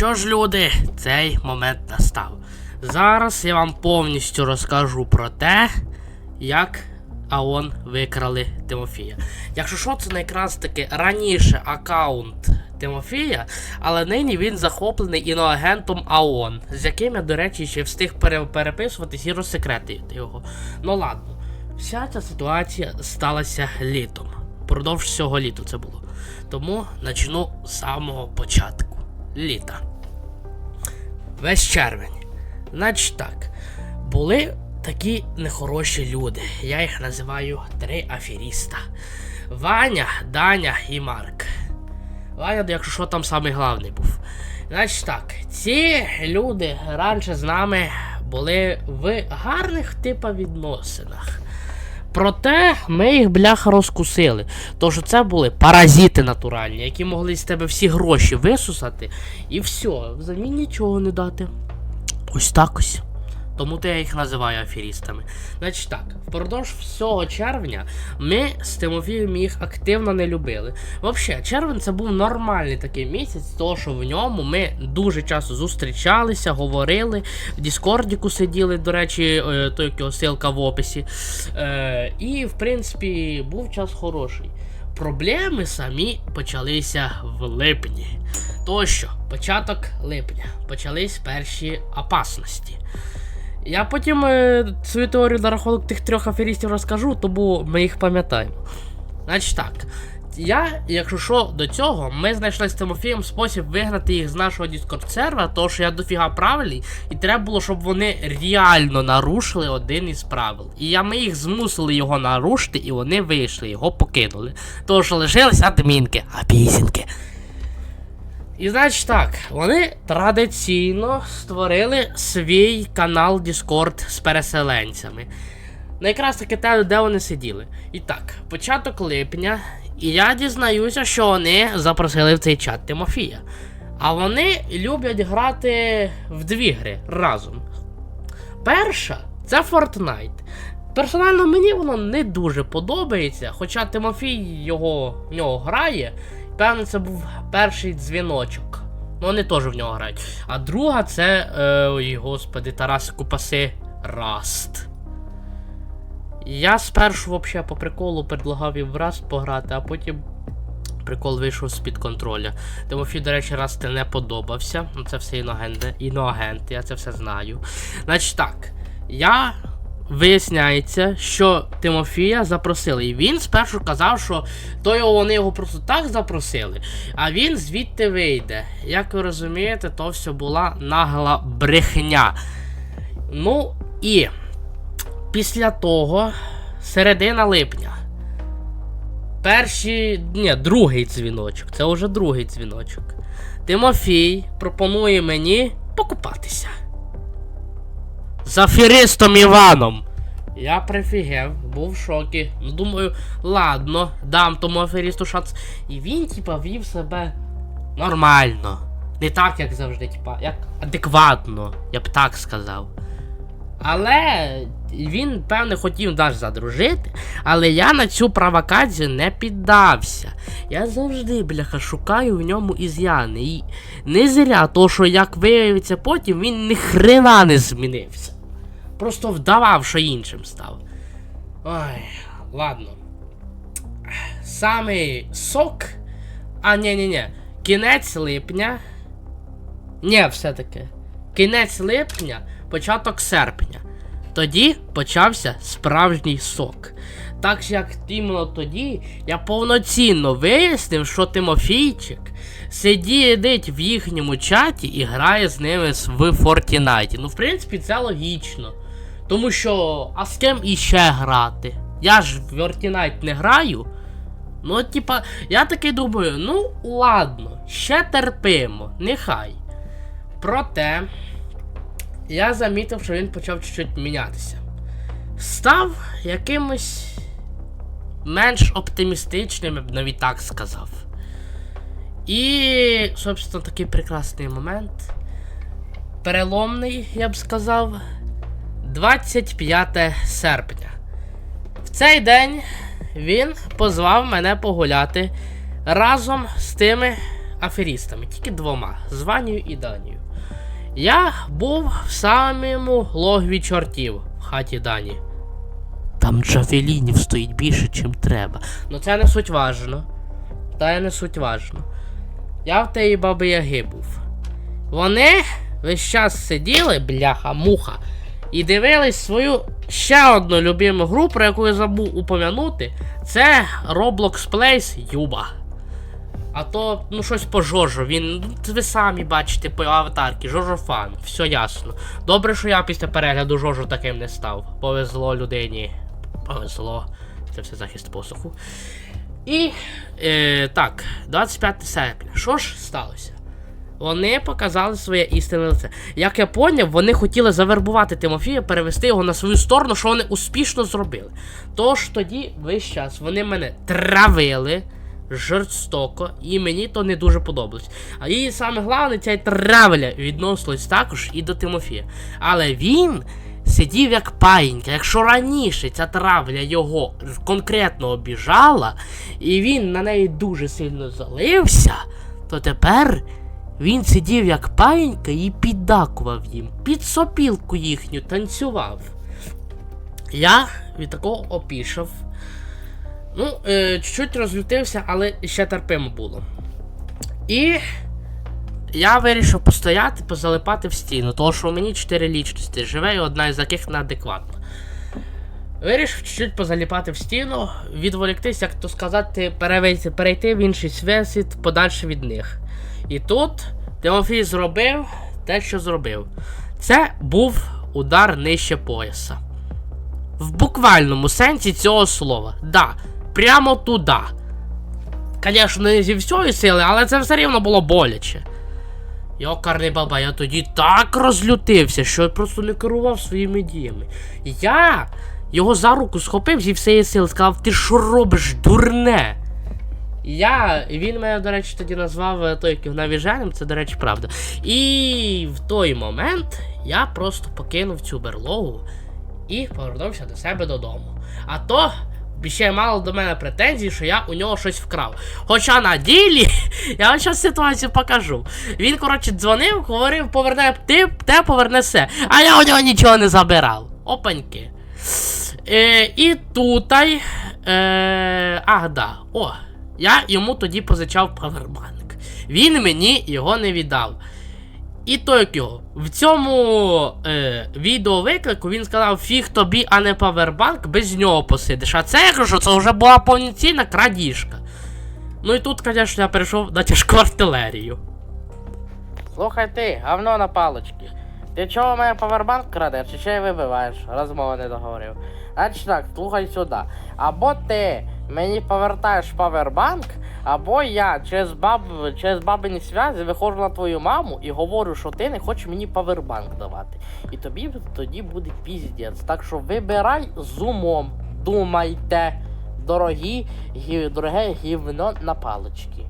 що ж, люди, цей момент настав. Зараз я вам повністю розкажу про те, як АОН викрали Тимофія. Якщо що, це якраз таки раніше аккаунт Тимофія, але нині він захоплений іноагентом АОН, з яким я, до речі, ще встиг переписуватись і розсекретити його. Ну ладно, вся ця ситуація сталася літом. Продовж всього літу це було. Тому почну з самого початку. Літа. Весь червень. Значить так. Були такі нехороші люди. Я їх називаю три аферіста. Ваня, Даня і Марк. Ваня, якщо що, там самий главний був. Значить так, ці люди раніше з нами були в гарних типа відносинах. Проте ми їх бляха розкусили. Тому що це були паразити натуральні, які могли з тебе всі гроші висусати і все, взамін нічого не дати. Ось так ось. Тому то я їх називаю аферістами. Значить так, впродовж всього червня ми з Тимофієм їх активно не любили. Взагалі, червень це був нормальний такий місяць, тому що в ньому ми дуже часто зустрічалися, говорили, в Діскордіку сиділи, до речі, е, той ссылка в описі. Е, і, в принципі, був час хороший. Проблеми самі почалися в липні. Тощо, початок липня, почались перші опасності. Я потім е, свою теорію на рахунок тих трьох аферістів розкажу, тому ми їх пам'ятаємо. Значить так. Я, якщо що, до цього, ми знайшли з Тимофієм спосіб вигнати їх з нашого Discord сервера, тому що я дофіга правильний, і треба було, щоб вони реально нарушили один із правил. І я, ми їх змусили його нарушити, і вони вийшли, його покинули. Тому що лишились адмінки, а пісінки. І значить так, вони традиційно створили свій канал Discord з переселенцями. Ну, якраз таки те, де вони сиділи. І так, початок липня, і я дізнаюся, що вони запросили в цей чат Тимофія. А вони люблять грати в дві гри разом. Перша це Fortnite. Персонально мені воно не дуже подобається, хоча Тимофій його в нього грає. Певно, це був перший дзвіночок. Ну, вони теж в нього грають. А друга це. Е, ой, господи, Тарасику паси Раст. Я спершу взагалі по приколу предлагав їм в Раст пограти, а потім прикол вийшов з-під контроля. Тимофій, до речі, Раст не подобався. Ну, це все іноагенти, іноагенти, я це все знаю. Значить так, я Виясняється, що Тимофія запросили. І він спершу казав, що то його вони його просто так запросили, а він звідти вийде. Як ви розумієте, то все була нагла брехня. Ну і після того, середина липня. Перший, ні, другий дзвіночок. Це вже другий дзвіночок. Тимофій пропонує мені покупатися з аферистом Іваном. Я прифігев, був в шокі. Ну, думаю, ладно, дам тому аферісту шанс. І він, типа, вів себе нормально. Не так, як завжди, типа, як адекватно, я б так сказав. Але він, певне, хотів навіть задружити, але я на цю провокацію не піддався. Я завжди, бляха, шукаю в ньому із'яни. І не зря, то що як виявиться потім, він ні хрена не змінився. Просто вдавав, що іншим став. Ой, ладно. Самий сок. А, ні, ні, ні. Кінець липня. Ні, все-таки. Кінець липня, початок серпня. Тоді почався справжній сок. Так як іменно тоді я повноцінно вияснив, що Тимофійчик сидить в їхньому чаті і грає з ними в Фортінайті. Ну, в принципі, це логічно. Тому що, а з ким іще грати? Я ж в Фортінайт не граю. Ну, типа, я таки думаю, ну ладно, ще терпимо, нехай. Проте, я замітив, що він почав чуть-чуть мінятися. Став якимось менш оптимістичним, я б навіть так сказав. І, собственно, такий прекрасний момент. Переломний, я б сказав. 25 серпня. В цей день він позвав мене погуляти разом з тими аферістами, тільки двома з Ванією і Данією. Я був в самому логові чортів в хаті Дані. Там джавелінів стоїть більше, чим треба. Ну це не суть важно. Та не суть важно. Я в тієї баби Яги був. Вони весь час сиділи, бляха-муха, і дивились свою ще одну любиму гру, про яку я забув упомянути. Це Roblox Plays Юба. А то, ну, щось по Жожо. Він. ну, Ви самі бачите по аватарці, Жожо фан, все ясно. Добре, що я після перегляду Жожо таким не став. Повезло людині. Повезло. Це все захист посуху. І. Е, так, 25 серпня. Що ж сталося? Вони показали своє істинне лице. Як я поняв, вони хотіли завербувати Тимофія, перевести його на свою сторону, що вони успішно зробили. Тож тоді весь час вони мене травили жорстоко, і мені то не дуже подобалось. І саме головне, ця травля відносилась також і до Тимофія. Але він сидів як паїнька. Якщо раніше ця травля його конкретно обіжала, і він на неї дуже сильно залився, то тепер він сидів як паїнька і піддакував їм, під сопілку їхню танцював. Я від такого опішав. Ну, е, чуть-чуть розлютився, але ще терпимо було. І я вирішив постояти, позалипати в стіну, тому що у мені 4 лічності живе, і одна із яких неадекватна. Вирішив чуть-чуть позаліпати в стіну, відволіктись, як то сказати, перевести, перейти в інший світ подальше від них. І тут Тимофій зробив те, що зробив. Це був удар нижче пояса. В буквальному сенсі цього слова. Да, прямо туди. Звісно, не зі всієї сили, але це все рівно було боляче. Йокарний баба, я тоді так розлютився, що просто не керував своїми діями. Я його за руку схопив зі всієї сили, сказав, ти що робиш, дурне? Я, він мене, до речі, тоді назвав е, той, який навіженим, це, до речі, правда. І в той момент я просто покинув цю берлогу і повернувся до себе додому. А то ще мало до мене претензій, що я у нього щось вкрав. Хоча на ділі, я вам зараз ситуацію покажу. Він, коротше, дзвонив, говорив, поверне ти, те поверне все. А я у нього нічого не забирав. Опаньки. Е, і тутай. Е, ах, да. О, я йому тоді позичав павербанк. Він мені його не віддав. І то як його. В цьому е, відеовиклику він сказав, фіг тобі, а не павербанк, без нього посидиш. А це я кажу, це вже була повноцінна крадіжка. Ну і тут, звісно, я перейшов на тяжку артилерію. Слухай ти, говно на палочки. Ти чого мене павербанк крадеш, чи ще й вибиваєш? Розмова не договорив. Значить так, слухай сюди. Або ти мені повертаєш павербанк, або я через баб, через бабині зв'язі виходжу на твою маму і говорю, що ти не хочеш мені павербанк давати. І тобі тоді буде піздець. Так що вибирай з умом. Думайте, дорогі, гі, дороге гівно на палички.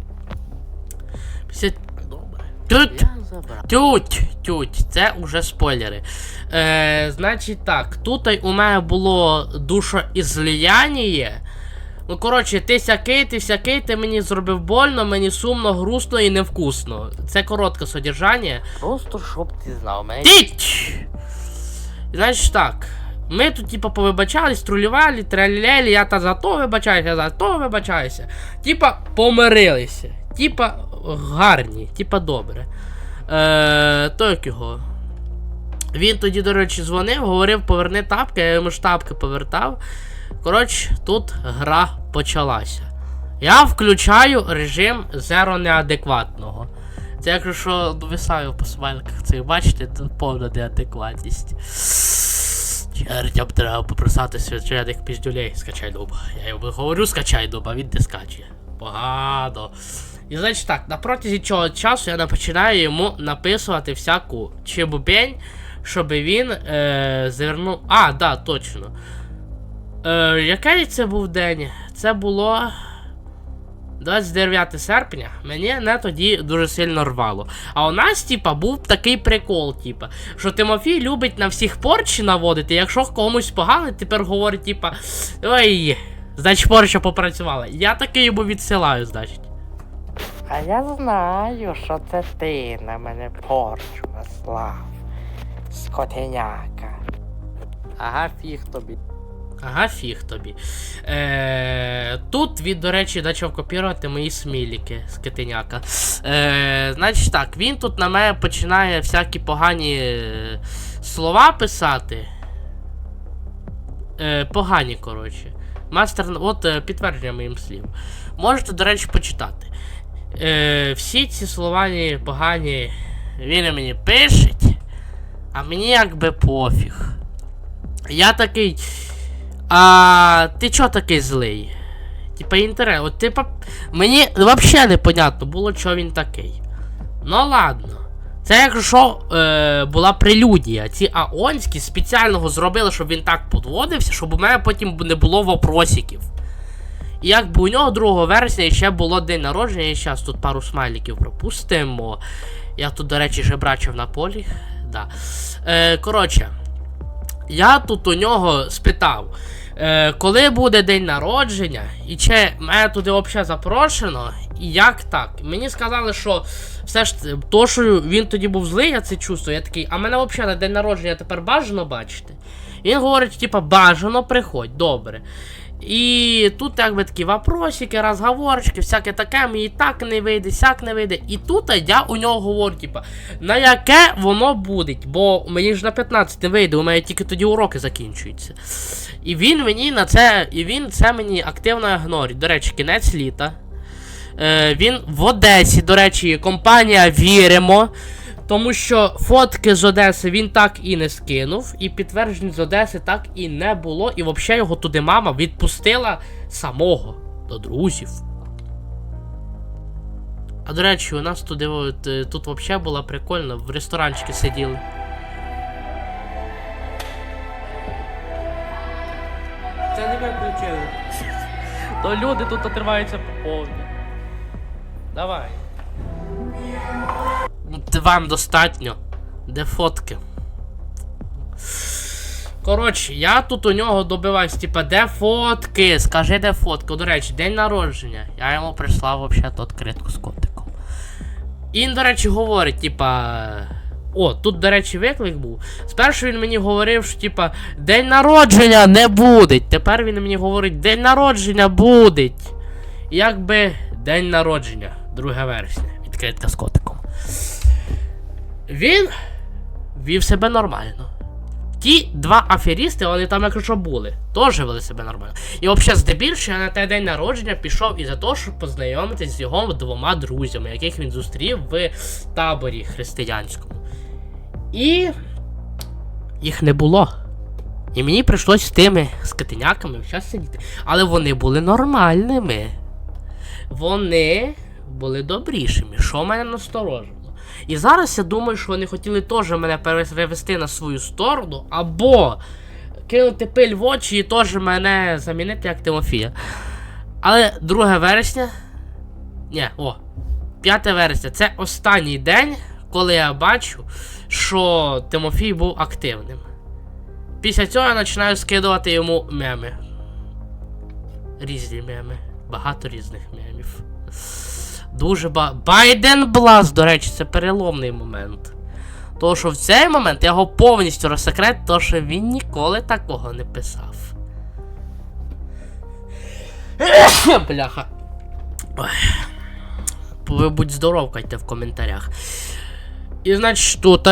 Добре. Тут. Тють, тють, це уже спойлери. Е, значить так, тут у мене було душоізліяння. Ну, коротше, ти сякий, ти сякий, ти мені зробив больно, мені сумно, грустно і невкусно. Це коротке содержання. Просто щоб ти знав мене. Тіть! Значить так. Ми тут, типа, повибачались, тролювали, тралілелі, я та за то вибачаюся, я за то вибачаюся. Типа, помирилися. Типа, гарні, типа добре. Е, то як його. Він тоді, до речі, дзвонив, говорив, поверни тапки, я йому ж тапки повертав. Коротше, тут гра почалася. Я включаю режим зеро неадекватного. Це якщо що висаю по смайликах цих, бачите, тут повна неадекватність. Чертям треба попросати свячених піздюлей, скачай дуба. Я йому говорю, скачай дуба, він не скачує. Погано. І значить так, на протязі цього часу я починаю йому написувати всяку чебубень, щоб він е, звернув. А, да, точно. Е, який це був день? Це було 29 серпня. Мені не тоді дуже сильно рвало. А у нас, типа, був такий прикол, типа, що Тимофій любить на всіх порчі наводити. Якщо комусь погано, тепер говорить, типа, ой, значить порча попрацювала. Я таки йому відсилаю, значить. А я знаю, що це ти на мене порчу наслав. Скотеняка. Ага, фіг тобі. Ага, фіг тобі. Е, тут він, до речі, почав копірувати мої сміліки з китеняка. Е, значить так, він тут на мене починає всякі погані е, слова писати. Е, погані, коротше. Мастер, от е, підтвердження моїм слів. Можете, до речі, почитати. Е, всі ці слова ні- погані він мені пишеть, а мені якби пофіг. Я такий. А ти чо такий злий? Типа інтерес. От типа. Мені взагалі непонятно було, чого він такий. Ну ладно. Це якщо е, була прелюдія. Ці аонські спеціально зробили, щоб він так подводився, щоб у мене потім не було вопросиків. І якби у нього 2 вересня ще було день народження, і зараз тут пару смайликів пропустимо. Я тут, до речі, жебрачив на полі. Да. Е, коротше, я тут у нього спитав, е, коли буде день народження, і чи мене туди взагалі запрошено, і як так? Мені сказали, що все ж то, що він тоді був злий, я це чувствую. Я такий, а мене взагалі на день народження тепер бажано бачити. Він говорить, типа, бажано приходь, добре. І тут якби такі вопросики, розговорчики, всяке таке, мені так не вийде, сяк не вийде. І тут я у нього говорю, типа, на яке воно буде, бо мені ж на 15 не вийде, у мене тільки тоді уроки закінчуються. І він мені на це, і він це мені активно ігнорить. До речі, кінець літа. Е, він в Одесі, до речі, компанія Віримо. Тому що фотки з Одеси він так і не скинув, і підтверджень з Одеси так і не було. І взагалі його туди мама відпустила самого до друзів. А до речі, у нас туди от, е, тут взагалі було прикольно, в ресторанчики сиділи. Це не виключили. То люди тут отриваються по повні. Давай. Вам достатньо. Де фотки? Коротше, я тут у нього добиваюсь, типа, де фотки? Скажи, де фотки. До речі, день народження. Я йому прислав взагалі відкритку з котиком. І він, до речі, говорить, типа. О, тут, до речі, виклик був. Спершу він мені говорив, що типа день народження не буде. Тепер він мені говорить, день народження буде. Якби день народження, 2 вересня. Відкритка з котиком. Він вів себе нормально. Ті два аферісти, вони там, якщо були, теж вели себе нормально. І взагалі, здебільше, я на той день народження пішов із-за того, щоб познайомитись з його двома друзями, яких він зустрів в таборі християнському. І їх не було. І мені прийшлось з тими скотиняками час сидіти. Але вони були нормальними. Вони були добрішими, що мене насторожило. І зараз я думаю, що вони хотіли теж мене перевести на свою сторону, або кинути пиль в очі і теж мене замінити як Тимофія. Але 2 вересня. Ні, о, 5 вересня це останній день, коли я бачу, що Тимофій був активним. Після цього я починаю скидувати йому меми. Різні меми. Багато різних мемів. Дуже ба. Байден Блас, до речі, це переломний момент. Тому що в цей момент я його повністю розсекрет, тому що він ніколи такого не писав. Бляха. Ви будь здоров, кайте в коментарях. І значить, тут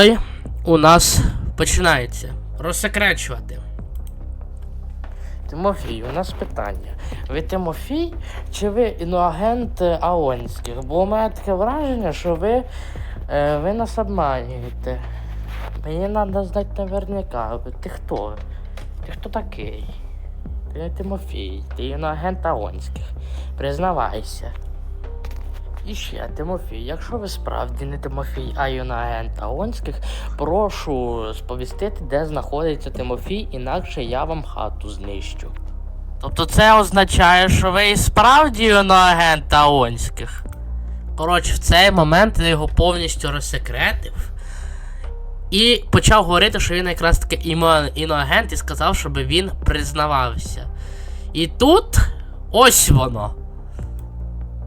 у нас починається розсекречувати. Тимофій, у нас питання. Ви Тимофій чи ви іноагент е, Аонських? Бо у мене таке враження, що ви, е, ви нас обманюєте. Мені треба знати наверняка. Ти хто? Ти хто такий? Ти не Тимофій, ти іноагент Аонських. Признавайся. І ще, Тимофій, якщо ви справді не Тимофій, а іноагент Аонських, прошу сповістити, де знаходиться Тимофій, інакше я вам хату знищу. Тобто це означає, що ви і справді іноагент Таонських. Коротше, в цей момент я його повністю розсекретив. І почав говорити, що він якраз таки іноагент і сказав, щоб він признавався. І тут ось воно.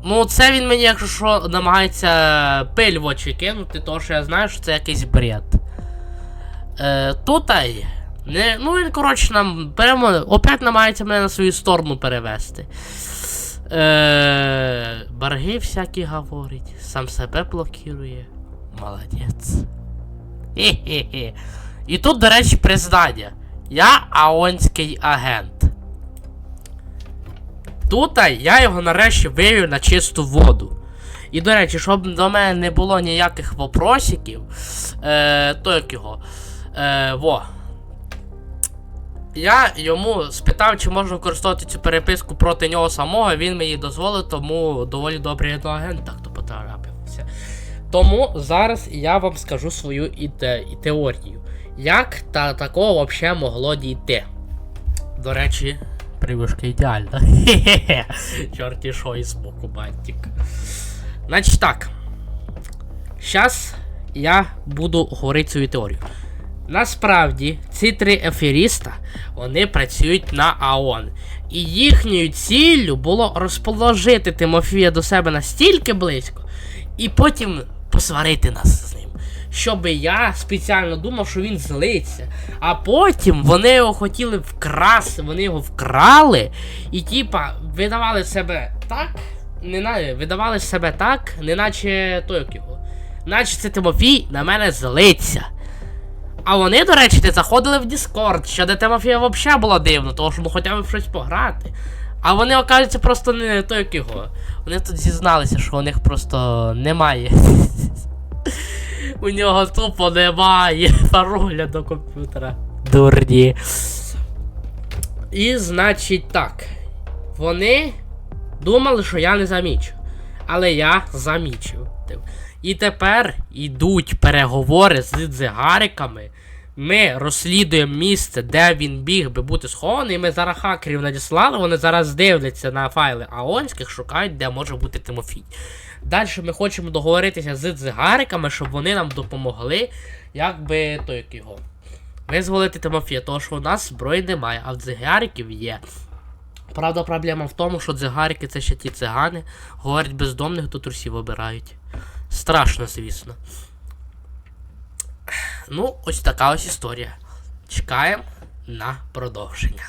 Ну, це він мені, якщо що, намагається пиль в очі кинути, тому що я знаю, що це якийсь бред. Е, тут ай. Не, ну він, коротше, нам прямо опять намагається мене на свою сторону перевести. Е, барги всякі говорить, сам себе блокує. Молодець. Хе-хе-хе. І тут, до речі, признання. Я аонський агент. Тут я його нарешті вивів на чисту воду. І, до речі, щоб до мене не було ніяких вопросиків, е, то як його. Е, во. Я йому спитав, чи можна використовувати цю переписку проти нього самого, він мені дозволив, тому доволі добрий агент так то потрапився. Тому зараз я вам скажу свою іде, і теорію. Як та такого взагалі могло дійти? До речі, привишка ідеальна. Хе-хе-хе. Чорті що із боку бантик. Значить так. Зараз я буду говорити свою теорію. Насправді, ці три ефіріста вони працюють на АОН. І їхньою ціллю було розположити Тимофія до себе настільки близько, і потім посварити нас з ним. Щоб я спеціально думав, що він злиться. А потім вони його хотіли вкрасти, вони його вкрали і, типа, видавали себе так, не видавали себе так, неначе той як його. Наче це Тимофій на мене злиться. А вони, до речі, не заходили в Discord, що де Тимофія взагалі було дивно, тому що ну хоча б щось пограти. А вони, окажуться, просто не той як його. Вони тут зізналися, що у них просто немає. У нього тупо немає пароля до комп'ютера. Дурні. І значить так. Вони думали, що я не замічу. Але я замічив. І тепер йдуть переговори з дзигариками. Ми розслідуємо місце, де він біг би бути схований. Ми зараз хакерів надіслали, вони зараз дивляться на файли Аонських, шукають, де може бути Тимофій. Далі ми хочемо договоритися з дзигариками, щоб вони нам допомогли, як би то як його. Визволити Тимофія, тому що у нас зброї немає, а в дзигариків є. Правда, проблема в тому, що дзигарики це ще ті цигани, говорять бездомних до трусів обирають. Страшно, звісно. Ну, ось така ось історія. Чекаємо на продовження.